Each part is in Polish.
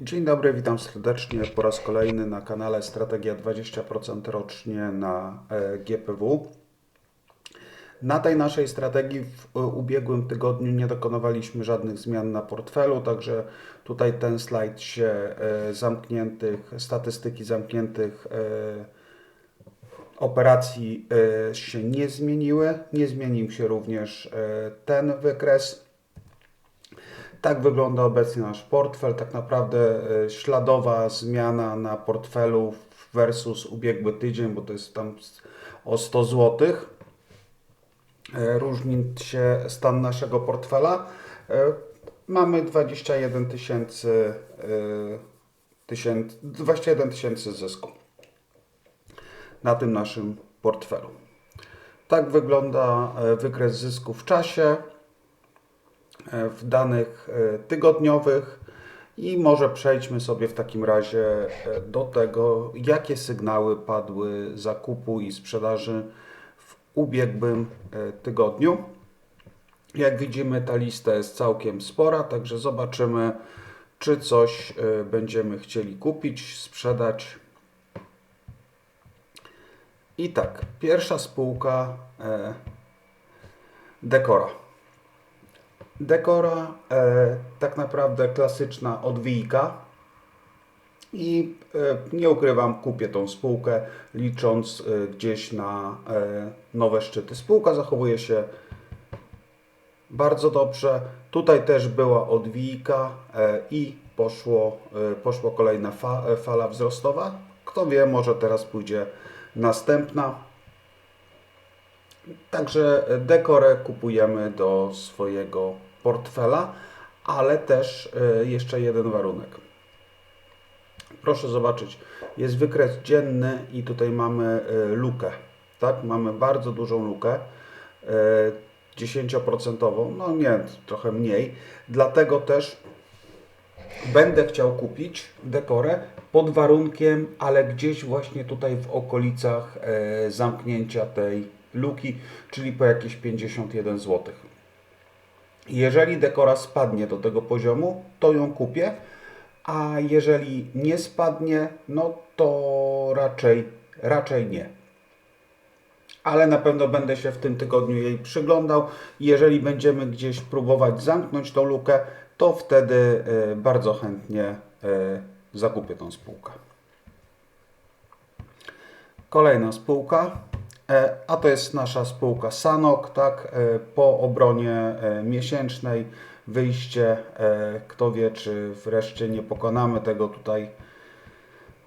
Dzień dobry, witam serdecznie po raz kolejny na kanale Strategia 20% rocznie na e, GPW. Na tej naszej strategii w e, ubiegłym tygodniu nie dokonywaliśmy żadnych zmian na portfelu, także tutaj ten slajd się e, zamkniętych, statystyki zamkniętych operacji się nie zmieniły. Nie zmienił się również ten wykres. Tak wygląda obecnie nasz portfel. Tak naprawdę e, śladowa zmiana na portfelu versus ubiegły tydzień, bo to jest tam o 100 zł. Różni się stan naszego portfela. E, Mamy 21 tysięcy e, tysięcy- 21 tysięcy zysku na tym naszym portfelu. Tak wygląda e, wykres zysku w czasie e, w danych e, tygodniowych i może przejdźmy sobie w takim razie e, do tego, jakie sygnały padły zakupu i sprzedaży w ubiegłym e, tygodniu. Jak widzimy, ta lista jest całkiem spora, także zobaczymy, czy coś e, będziemy chcieli kupić, sprzedać. I tak, pierwsza spółka e, Dekora. Dekora e, tak naprawdę klasyczna odwijka i e, nie ukrywam, kupię tą spółkę licząc e, gdzieś na e, nowe szczyty. Spółka zachowuje się bardzo dobrze. Tutaj też była odwijka e, i poszło, e, poszło kolejna fa, e, fala wzrostowa. Kto wie, może teraz pójdzie następna. Także dekorę kupujemy do swojego portfela, ale też e, jeszcze jeden warunek. Proszę zobaczyć, jest wykres dzienny i tutaj mamy e, lukę. Tak, mamy bardzo dużą lukę. e, 10%, no nie, trochę mniej. Dlatego też będę chciał kupić dekorę pod warunkiem, ale gdzieś właśnie tutaj w okolicach zamknięcia tej luki, czyli po jakieś 51 zł. Jeżeli dekora spadnie do tego poziomu, to ją kupię, a jeżeli nie spadnie, no to raczej, raczej nie ale na pewno będę się w tym tygodniu jej przyglądał. Jeżeli będziemy gdzieś próbować zamknąć tą lukę, to wtedy e, bardzo chętnie e, zakupię tą spółkę. Kolejna spółka, a to jest nasza spółka Sanok, tak, e, po obronie e, miesięcznej, wyjście, e, kto wie, czy wreszcie nie pokonamy tego tutaj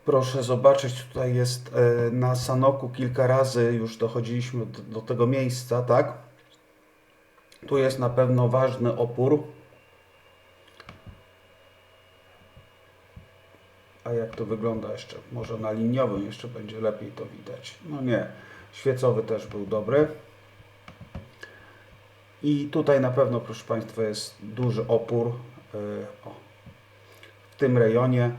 Proszę zobaczyć, tutaj jest e, na Sanoku kilka razy już dochodziliśmy do, do tego miejsca, tak? Tu jest na pewno ważny opór. A jak to wygląda jeszcze? Może na liniowym jeszcze będzie lepiej to widać. No nie, świecowy też był dobry. I tutaj na pewno, proszę Państwa, jest duży opór e, o, w tym rejonie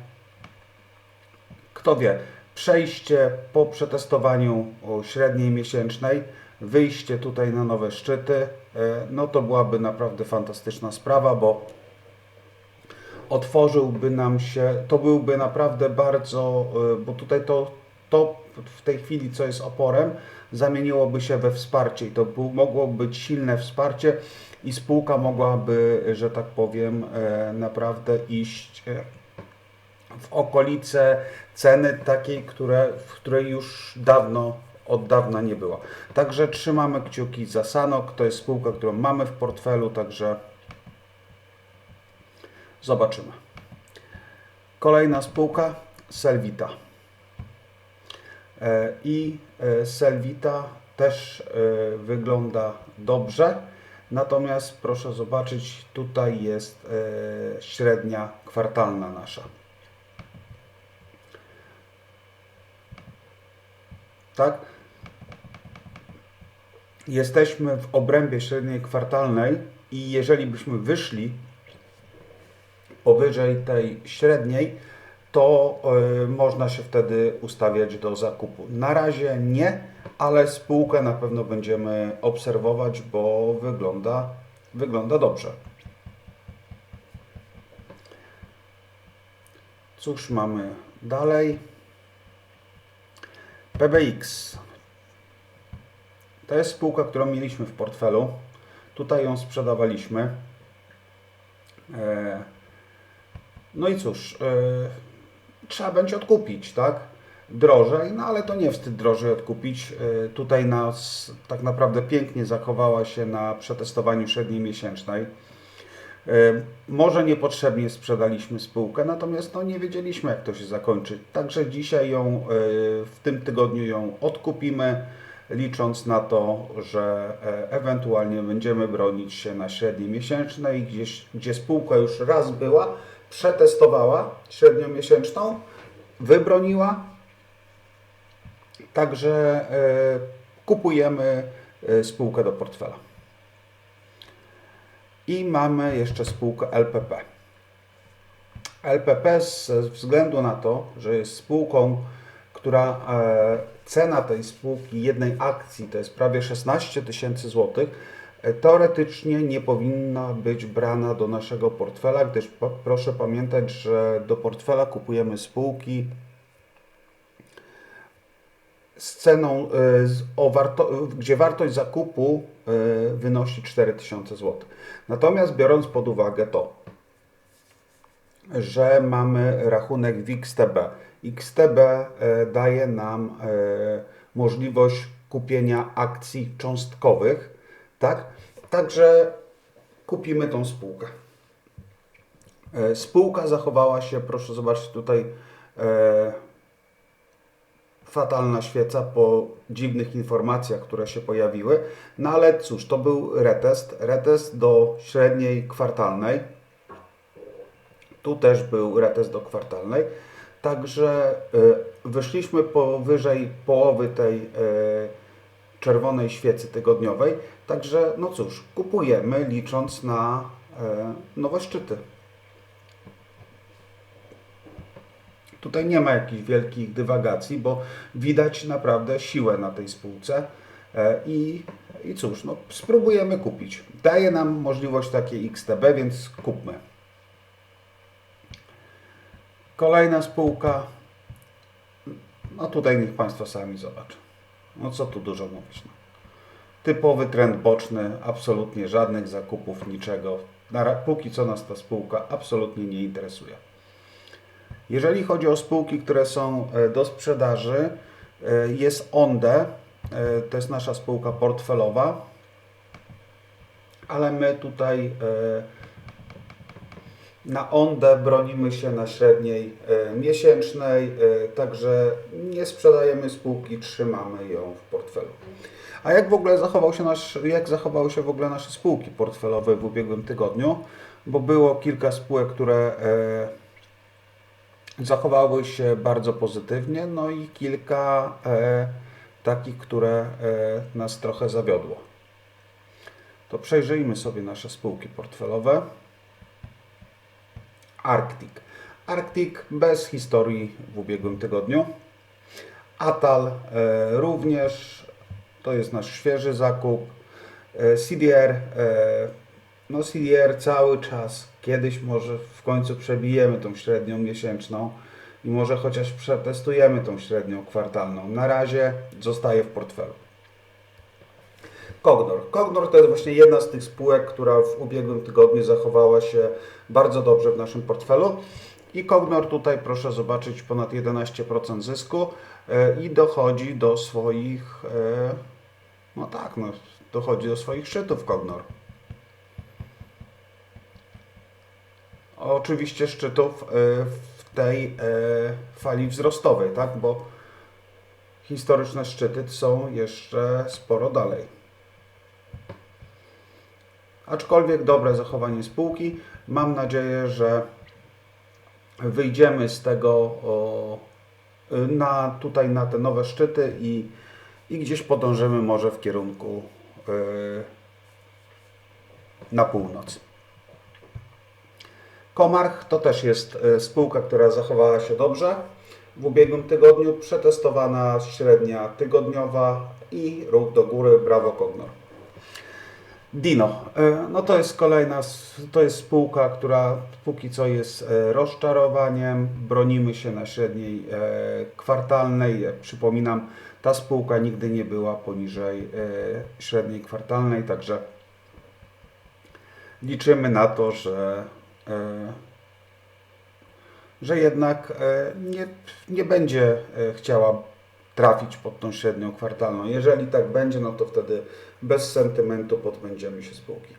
kto wie, przejście po przetestowaniu średniej miesięcznej, wyjście tutaj na nowe szczyty, e, no to byłaby naprawdę fantastyczna sprawa, bo otworzyłby nam się, to byłby naprawdę bardzo, e, bo tutaj to, to w tej chwili, co jest oporem, zamieniłoby się we wsparcie i to mogłoby być silne wsparcie i spółka mogłaby, że tak powiem, e, naprawdę iść e, w okolice ceny takiej, które, w której już dawno, od dawna nie była. Także trzymamy kciuki za Sanok. To jest spółka, którą mamy w portfelu, także zobaczymy. Kolejna spółka Selvita. E, I e, Selvita też e, wygląda dobrze. Natomiast proszę zobaczyć, tutaj jest średnia kwartalna nasza. tak? Jesteśmy w obrębie średniej kwartalnej i jeżeli byśmy wyszli powyżej tej średniej, to y, można się wtedy ustawiać do zakupu. Na razie nie, ale spółkę na pewno będziemy obserwować, bo wygląda, wygląda dobrze. Cóż mamy dalej? PBX. To jest spółka, którą mieliśmy w portfelu. Tutaj ją sprzedawaliśmy. E, No i cóż, e, trzeba będzie odkupić, tak? Drożej, no ale to nie wstyd drożej odkupić. E, Tutaj nas tak naprawdę pięknie zachowała się na przetestowaniu średniej miesięcznej. E, Może niepotrzebnie sprzedaliśmy spółkę, natomiast no, nie wiedzieliśmy, jak to się zakończy. Także dzisiaj ją, e, w tym tygodniu ją odkupimy, licząc na to, że ewentualnie będziemy bronić się na średniej miesięcznej, gdzieś, gdzie spółka już raz była, przetestowała średnią miesięczną, wybroniła. Także e, kupujemy e, spółkę do portfela. I mamy jeszcze spółkę LPP. LPP ze względu na to, że jest spółką, która e, cena tej spółki jednej akcji to jest prawie 16 tysięcy złotych, teoretycznie nie powinna być brana do naszego portfela, gdyż proszę pamiętać, że do portfela kupujemy spółki z ceną, e, z, warto, gdzie wartość zakupu e, wynosi 4000 zł. Natomiast biorąc pod uwagę to, że mamy rachunek w XTB. XTB e, daje nam e, możliwość kupienia akcji cząstkowych, tak? Także kupimy tą spółkę. E, Spółka zachowała się, proszę zobaczyć tutaj, e, fatalna świeca po dziwnych informacjach, które się pojawiły. No ale cóż, to był retest, retest do średniej kwartalnej. Tu też był retest do kwartalnej. Także y, wyszliśmy powyżej połowy tej y, czerwonej świecy tygodniowej. Także no cóż, kupujemy licząc na y, nowe szczyty. Tutaj nie ma jakichś wielkich dywagacji, bo widać naprawdę siłę na tej spółce. E, I, I cóż, no, spróbujemy kupić. Daje nam możliwość takiej XTB, więc kupmy. Kolejna spółka. No tutaj niech Państwo sami zobaczą. No co tu dużo mówić. No. Typowy trend boczny, absolutnie żadnych zakupów, niczego. Na, póki co nas ta spółka absolutnie nie interesuje. Jeżeli chodzi o spółki, które są e, do sprzedaży, e, jest Onde, e, to jest nasza spółka portfelowa, ale my tutaj na Onde bronimy się na średniej e, miesięcznej, e, także nie sprzedajemy spółki, trzymamy ją w portfelu. A jak w ogóle zachował się nasz, jak zachowały się w ogóle nasze spółki portfelowe w ubiegłym tygodniu? Bo było kilka spółek, które e, zachowały się bardzo pozytywnie, no i kilka e, takich, które e, nas trochę zawiodło. To przejrzyjmy sobie nasze spółki portfelowe. Arctic. Arctic bez historii w ubiegłym tygodniu. Atal e, również, to jest nasz świeży zakup. E, CDR, e, no CDR cały czas, kiedyś może w końcu przebijemy tą średnią miesięczną i może chociaż przetestujemy tą średnią kwartalną. Na razie zostaje w portfelu. Cognor. Cognor to jest właśnie jedna z tych spółek, która w ubiegłym tygodniu zachowała się bardzo dobrze w naszym portfelu. I Cognor tutaj proszę zobaczyć ponad 11% zysku e, i dochodzi do swoich, e, no tak, no, dochodzi do swoich szczytów Cognor. Oczywiście szczytów e, w tej fali wzrostowej, tak, bo historyczne szczyty są jeszcze sporo dalej. Aczkolwiek dobre zachowanie spółki. Mam nadzieję, że wyjdziemy z tego o, na, tutaj na te nowe szczyty i, i gdzieś podążymy może w kierunku y, na północ. Komarch to też jest y, spółka, która zachowała się dobrze. W ubiegłym tygodniu przetestowana średnia tygodniowa i ruch do góry, brawo Kognor. Dino. E, No to jest kolejna, to jest spółka, która póki co jest e, rozczarowaniem. Bronimy się na średniej e, kwartalnej. Przypominam, ta spółka nigdy nie była poniżej średniej kwartalnej, także liczymy na to, że, że jednak nie, nie będzie chciała trafić pod tą średnią kwartalną. Jeżeli tak będzie, no to wtedy bez sentymentu pozbędziemy się spółki.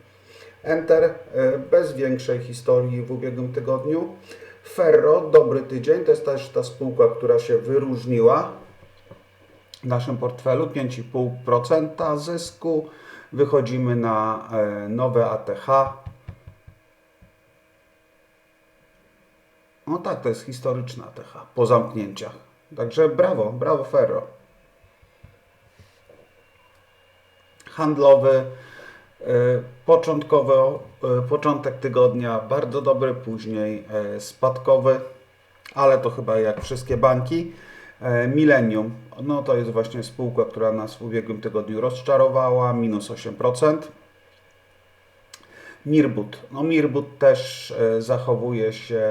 Enter e, bez większej historii w ubiegłym tygodniu. Ferro, dobry tydzień, to jest też ta spółka, która się wyróżniła w naszym portfelu, 5,5% zysku. Wychodzimy na e, nowe ATH. No tak, to jest historyczna ATH po zamknięciach. Także brawo, brawo Ferro. handlowy. e, Początkowy, e, początek tygodnia bardzo dobry, później e, spadkowy, ale to chyba jak wszystkie banki. Millennium, no to jest właśnie spółka, która nas w ubiegłym tygodniu rozczarowała, minus 8%. Mirbut, no Mirbut też zachowuje się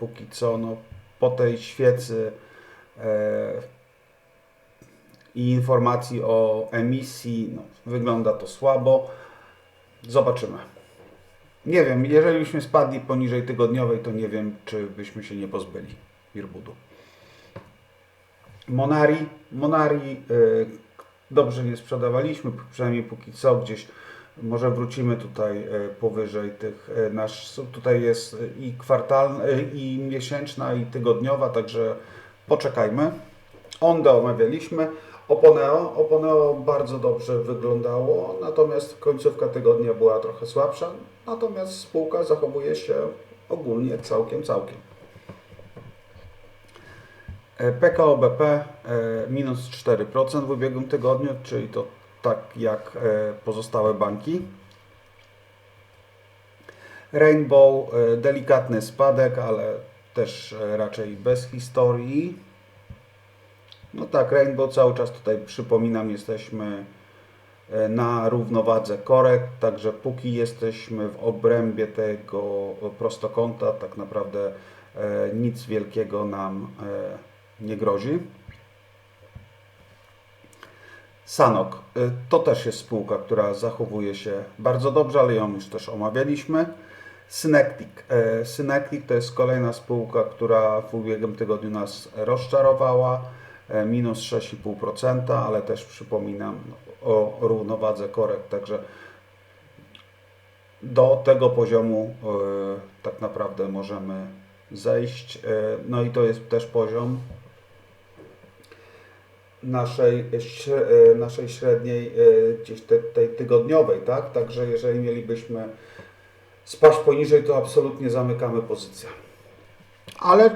póki co no, po tej świecy i informacji o emisji. No, wygląda to słabo. Zobaczymy. Nie wiem, jeżeli byśmy spadli poniżej tygodniowej, to nie wiem, czy byśmy się nie pozbyli Irbudu. Monari. Monari y, dobrze nie sprzedawaliśmy, przynajmniej póki co gdzieś. Może wrócimy tutaj y, powyżej tych nasz. Tutaj jest i kwartalna, i miesięczna, i tygodniowa, także poczekajmy. Ondę omawialiśmy. Oponeo. Oponeo bardzo dobrze wyglądało, natomiast końcówka tygodnia była trochę słabsza. Natomiast spółka zachowuje się ogólnie całkiem, całkiem. E, PKO BP e, minus 4% w ubiegłym tygodniu, czyli to tak jak e, pozostałe banki. Rainbow delikatny spadek, ale też e, raczej bez historii. No tak, Rainbow cały czas tutaj przypominam, jesteśmy e, na równowadze korekt, także póki jesteśmy w obrębie tego prostokąta, tak naprawdę e, nic wielkiego nam nie grozi. Sanok to też jest spółka, która zachowuje się bardzo dobrze, ale ją już też omawialiśmy. Synectic. E, Synectic to jest kolejna spółka, która w ubiegłym tygodniu nas rozczarowała e, minus 6,5%, ale też przypominam o równowadze korekt, także do tego poziomu e, tak naprawdę możemy zejść. No i to jest też poziom naszej, naszej średniej gdzieś te, tej tygodniowej, tak? Także jeżeli mielibyśmy spaść poniżej, to absolutnie zamykamy pozycję. Ale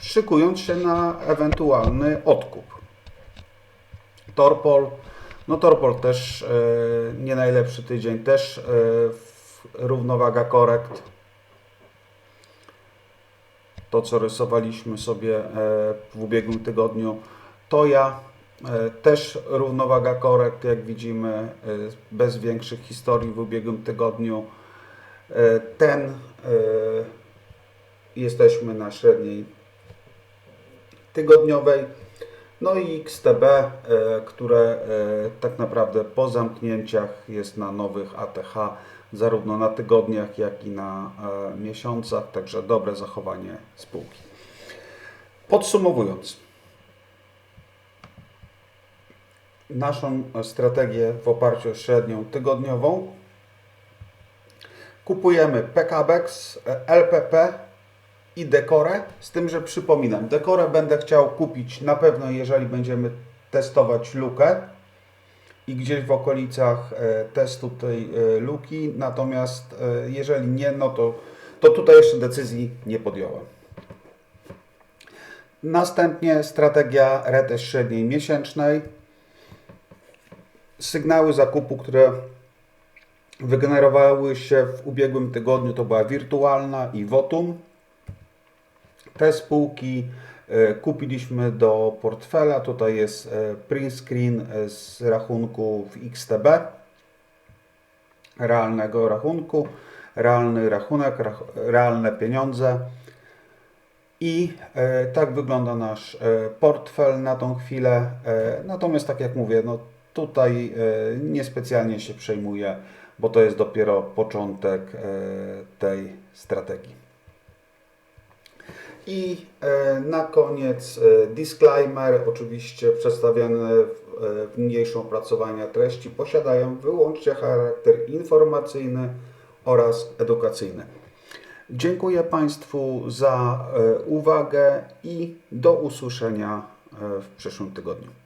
szykując się na ewentualny odkup. Torpol, no Torpol też e, nie najlepszy tydzień, też e, równowaga korekt. To, co rysowaliśmy sobie e, w ubiegłym tygodniu, to ja też równowaga korekt, jak widzimy, bez większych historii w ubiegłym tygodniu. E, Ten e, jesteśmy na średniej tygodniowej. No i XTB, e, które tak naprawdę po zamknięciach jest na nowych ATH, zarówno na tygodniach, jak i na miesiącach, także dobre zachowanie spółki. Podsumowując, naszą strategię w oparciu o średnią tygodniową kupujemy PKBEX, LPP i Dekorę, z tym, że przypominam, Dekorę będę chciał kupić na pewno, jeżeli będziemy testować lukę i gdzieś w okolicach e, testu tej e, luki, natomiast e, jeżeli nie, no to, to tutaj jeszcze decyzji nie podjąłem. Następnie strategia RETES średniej miesięcznej. Sygnały zakupu, które wygenerowały się w ubiegłym tygodniu, to była Wirtualna i Votum. Te spółki e, kupiliśmy do portfela. Tutaj jest e, print screen e, z rachunku w XTB. realnego rachunku, realny rachunek, rach, realne pieniądze. I tak wygląda nasz portfel na tą chwilę. Natomiast, tak jak mówię, no tutaj e, niespecjalnie się przejmuję, bo to jest dopiero początek e, tej strategii. I e, na koniec disclaimer, oczywiście przedstawione w, niniejszym opracowania treści posiadają wyłącznie charakter informacyjny oraz edukacyjny. Dziękuję Państwu za uwagę i do usłyszenia w przyszłym tygodniu.